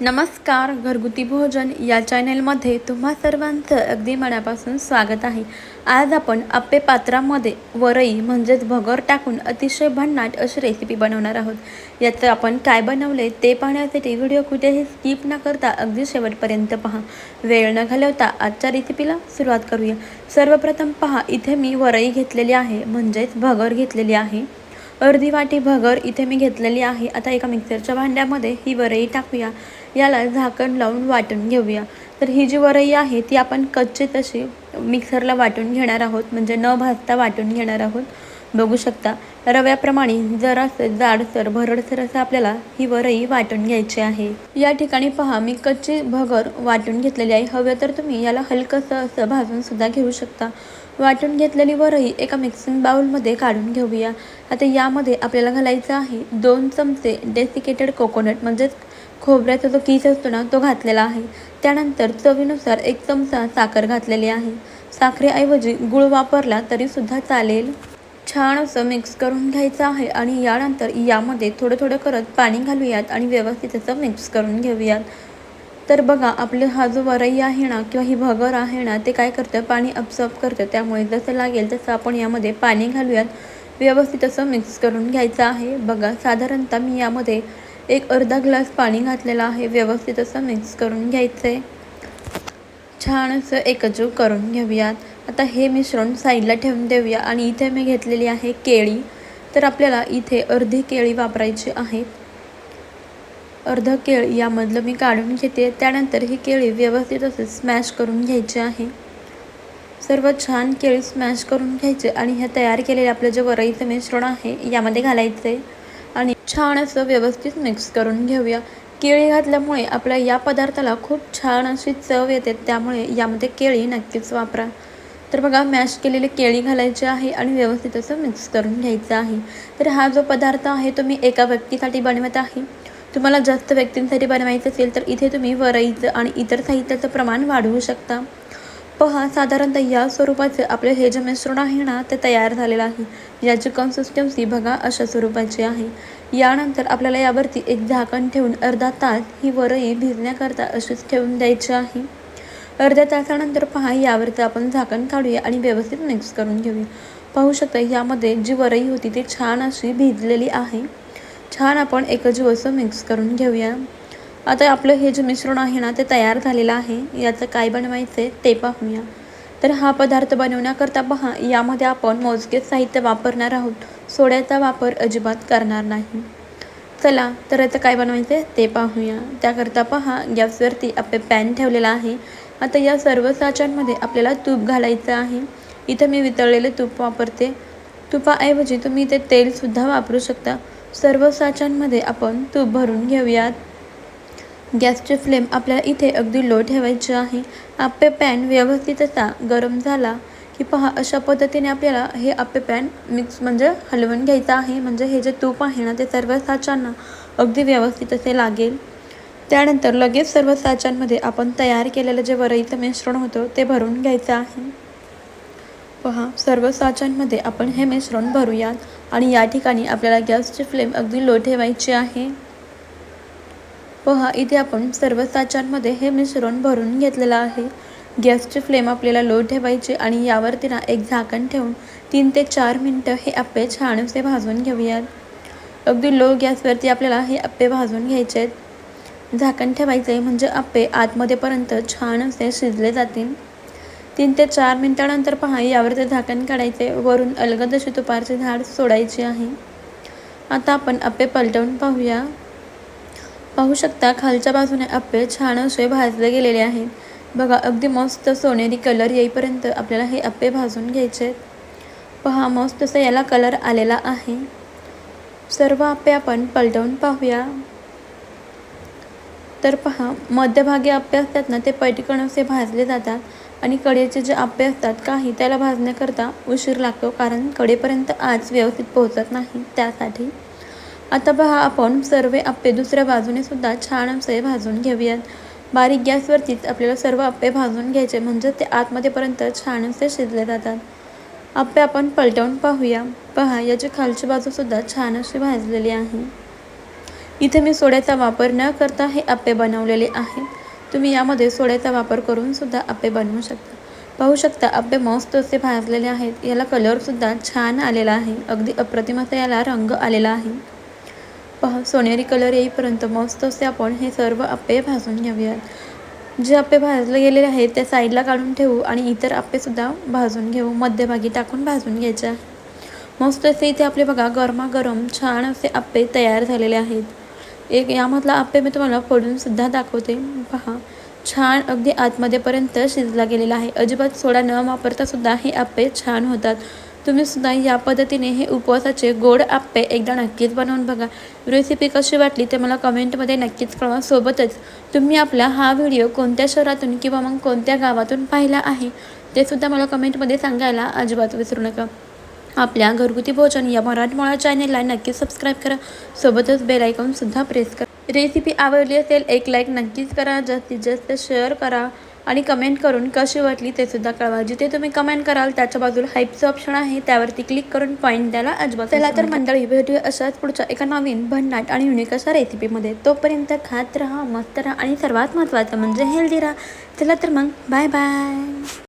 नमस्कार घरगुती भोजन या चॅनेलमध्ये तुम्हा सर्वांचं अगदी मनापासून स्वागत आहे. आज आपण आप्पे पात्रामध्ये वरई म्हणजेच भगर टाकून अतिशय भन्नाट अशी रेसिपी बनवणार आहोत. याचं आपण काय बनवले ते पाहण्यासाठी व्हिडिओ कुठेही स्किप न करता अगदी शेवटपर्यंत पहा. वेळ न घालवता आजच्या रेसिपीला सुरुवात करूया. सर्वप्रथम पहा इथे मी वरई घेतलेली आहे म्हणजेच भगर घेतलेली आहे. अर्धी वाटी भगर इथे मी घेतलेली आहे. आता एका मिक्सरच्या भांड्यामध्ये ही वरई टाकूया. याला झाकण लावून वाटून घेऊया. तर ही जी वरई आहे ती आपण कच्ची तशी मिक्सरला वाटून घेणार आहोत. म्हणजे न भाजता वाटून घेणार आहोत. बघू शकता. रव्याप्रमाणे जरासं जाडसर भरडसर असं आपल्याला ही वरई वाटून घ्यायची आहे. या ठिकाणी पहा मी कच्ची भगर वाटून घेतलेली आहे. हवं तर तुम्ही याला हलकंसं असं भाजून सुद्धा घेऊ शकता. वाटून घेतलेली वरई एका मिक्सिंग बाउलमध्ये काढून घेऊया. आता यामध्ये आपल्याला घालायचं आहे दोन चमचे डेसिकेटेड कोकोनट म्हणजेच खोबऱ्याचा जो कीस असतो ना तो घातलेला आहे. त्यानंतर चवीनुसार एक चमचा साखर घातलेली आहे. साखरेऐवजी गूळ वापरला तरीसुद्धा चालेल. छान असं मिक्स करून घ्यायचं आहे आणि यानंतर यामध्ये थोडं थोडं करत पाणी घालूयात आणि व्यवस्थित असं मिक्स करून घेऊयात. तर बघा आपलं हा जो वरई आहे ना किंवा ही भगर आहे ना ते काय करतं? पाणी अब्सॉर्ब करतं. त्यामुळे जसं लागेल तसं आपण यामध्ये पाणी घालूयात. व्यवस्थित असं मिक्स करून घ्यायचं आहे. बघा साधारणतः मी यामध्ये एक अर्धा ग्लास पाणी घातलेलं आहे. व्यवस्थित असं मिक्स करून घ्यायचं आहे छान असं एकजीव करून घेऊयात. आता हे मिश्रण साईडला ठेवून देऊया आणि इथे मी घेतलेली आहे केळी. तर आपल्याला इथे अर्धी केळी वापरायची आहेत अर्ध केळी यामधलं मी काढून घेते. त्यानंतर ही केळी व्यवस्थित असे स्मॅश करून घ्यायची आहे. सर्व छान केळी स्मॅश करून घ्यायचे आणि ह्या तयार केलेले आपलं जे वरईचं मिश्रण आहे यामध्ये घालायचं. आहे आणि छान असं व्यवस्थित मिक्स करून घेऊया. केळी घातल्यामुळे आपल्या या पदार्थाला खूप छान अशी चव येते. त्यामुळे यामध्ये केळी नक्कीच वापरा. तर बघा मॅश केलेले केळी घालायचे आहे आणि व्यवस्थित असं मिक्स करून घ्यायचं आहे. तर हा जो पदार्थ आहे तो मी एका व्यक्तीसाठी बनवत आहे. तुम्हाला जास्त व्यक्तींसाठी बनवायचं असेल तर इथे तुम्ही वरईचं आणि इतर साहित्याचं प्रमाण वाढवू शकता. पहा साधारणतः या स्वरूपाचं आपलं हे जे मिश्रण आहे ना ते तयार झालेलं आहे. याची कन्सिस्टन्सी बघा अशा स्वरूपाची आहे. यानंतर आपल्याला यावरती एक झाकण ठेवून अर्धा तास ही वरई भिजण्याकरता अशीच ठेवून द्यायची आहे. अर्ध्या तासानंतर पहा यावरचं आपण झाकण काढूया आणि व्यवस्थित मिक्स करून घेऊया. पाहू शकता यामध्ये जी वरई होती ती छान अशी भिजलेली आहे. छान आपण एकजीव असं मिक्स करून घेऊया. आता आपलं हे जे मिश्रण आहे ना ते तयार झालेलं आहे. याचं काय बनवायचं आहे ते पाहूया. तर हा पदार्थ बनवण्याकरता पहा यामध्ये आपण मोजकेच साहित्य वापरणार आहोत. सोड्याचा वापर अजिबात करणार नाही. चला तर याचं काय बनवायचं आहे ते पाहूया. त्याकरता पहा गॅसवरती आपले पॅन ठेवलेला आहे. आता या सर्व साच्यांमध्ये आपल्याला तूप घालायचं आहे. इथं मी वितळलेले तूप वापरते. तुपाऐवजी तुम्ही ते तेलसुद्धा वापरू शकता. सर्व साच्यांमध्ये आपण तूप भरून घेऊयात. गॅसचे फ्लेम आपल्याला इथे अगदी लो ठेवायचे आहे. आप्पे पॅन व्यवस्थित असा गरम झाला की पहा अशा पद्धतीने आपल्याला हे आप्पे पॅन मिक्स म्हणजे हलवून घ्यायचं आहे. म्हणजे हे जे तूप आहे ना ते सर्व साच्यांना अगदी व्यवस्थित असे लागेल. त्यानंतर लगेच सर्व साच्यांमध्ये आपण तयार केलेलं जे वरईचं मिश्रण होतं ते भरून घ्यायचं आहे. पहा सर्व साच्यांमध्ये आपण हे मिश्रण भरूयात आणि या ठिकाणी आपल्याला गॅसची फ्लेम अगदी लो ठेवायची आहे. पहा इथे आपण सर्व साच्यांमध्ये हे मिश्रण भरून घेतलेलं आहे. गॅसची फ्लेम आपल्याला लो ठेवायची आणि यावरती ना एक झाकण ठेवून तीन ते चार मिनटं हे आप्पे छानसे भाजून घेऊयात. अगदी लो गॅसवरती आपल्याला हे आप्पे भाजून घ्यायचे आहेत झाकण ठेवायचे आहे म्हणजे आप्पे आतमध्येपर्यंत छान असे शिजले जातील. तीन ते चार मिनटानंतर पहा यावर ते झाकण काढायचे. वरून अलगद अशी तुपारची झाड सोडायची आहे. आता आपण आप्पे पलटवून पाहूया. पाहू शकता खालच्या बाजूने आप्पे छान असे भाजले गेलेले आहेत. बघा अगदी मस्त सोनेरी कलर येईपर्यंत आपल्याला हे आप्पे भाजून घ्यायचे पहा मस्त असं याला कलर आलेला आहे. सर्व आप्पे आपण पलटवून पाहूया. तर पहा मध्यभागी आप्पे असतात ना ते पटकन असे भाजले जातात आणि कडेचे जे आप्पे असतात काही त्याला भाजण्याकरता उशीर लागतो कारण कडेपर्यंत आज व्यवस्थित पोहोचत नाही त्यासाठी. आता पहा आपण सर्व आप्पे दुसऱ्या बाजूने सुद्धा छान असे भाजून घेऊयात. बारीक गॅसवरतीच आपल्याला सर्व आप्पे भाजून घ्यायचे म्हणजे ते आतमध्येपर्यंत छान असे शिजले जातात. आप्पे आपण पलटवून पाहूया. पहा याची खालची बाजूसुद्धा छान अशी भाजलेली आहे. इथे मी सोड्याचा वापर न करता हे आप्पे बनवलेले आहे. तुम्ही यामध्ये सोड्याचा वापर करून सुद्धा आप्पे बनवू शकता. पाहू शकता आप्पे मस्त असे भाजलेले आहेत. याला कलरसुद्धा छान आलेला आहे. अगदी अप्रतिम असा याला रंग आलेला आहे. पहा सोनेरी कलर येईपर्यंत मस्त असे आपण हे सर्व आप्पे भाजून घेऊयात. जे आप्पे भाजले गेलेले आहेत त्या साईडला काढून ठेवू आणि इतर आप्पेसुद्धा भाजून घेऊ. मध्यभागी टाकून भाजून घ्यायचे आहे. मस्त असे इथे आपले बघा गरमागरम छान असे आप्पे तयार झालेले आहेत. एक यामधला आप्पे मी तुम्हाला फोडून सुद्धा दाखवते. पहा छान अगदी आतमध्येपर्यंत शिजला गेलेला आहे. अजिबात सोडा न वापरता सुद्धा हे आप्पे छान होतात. तुम्ही सुद्धा या पद्धतीने हे उपवासाचे गोड आप्पे एकदा नक्कीच बनवून बघा. रेसिपी कशी वाटली ते मला कमेंटमध्ये नक्कीच कळवा. सोबतच तुम्ही आपला हा व्हिडिओ कोणत्या शहरातून किंवा मग कोणत्या गावातून पाहिला आहे ते सुद्धा मला कमेंटमध्ये सांगायला अजिबात विसरू नका. आपल्या घरगुती भोजन या मराठमोळा चॅनेलला नक्की सबस्क्राईब करा. सोबतच बेल आयकॉनसुद्धा प्रेस करा. रेसिपी आवडली असेल एक लाईक नक्कीच करा. जास्तीत जास्त शेअर करा आणि कमेंट करून कशी वाटली ते सुद्धा कळवा. जिथे तुम्ही कमेंट कराल त्याच्या बाजूला हाईपचं ऑप्शन आहे. त्यावरती क्लिक करून पॉईंट द्यायला अजिबात चला तर मंडळी भेटूया अशाच पुढच्या एका नवीन भन्नाट आणि युनिक अशा रेसिपीमध्ये तोपर्यंत खात राहा मस्त राहा आणि सर्वात महत्त्वाचं म्हणजे हेल्दी राहा. चला तर मग बाय बाय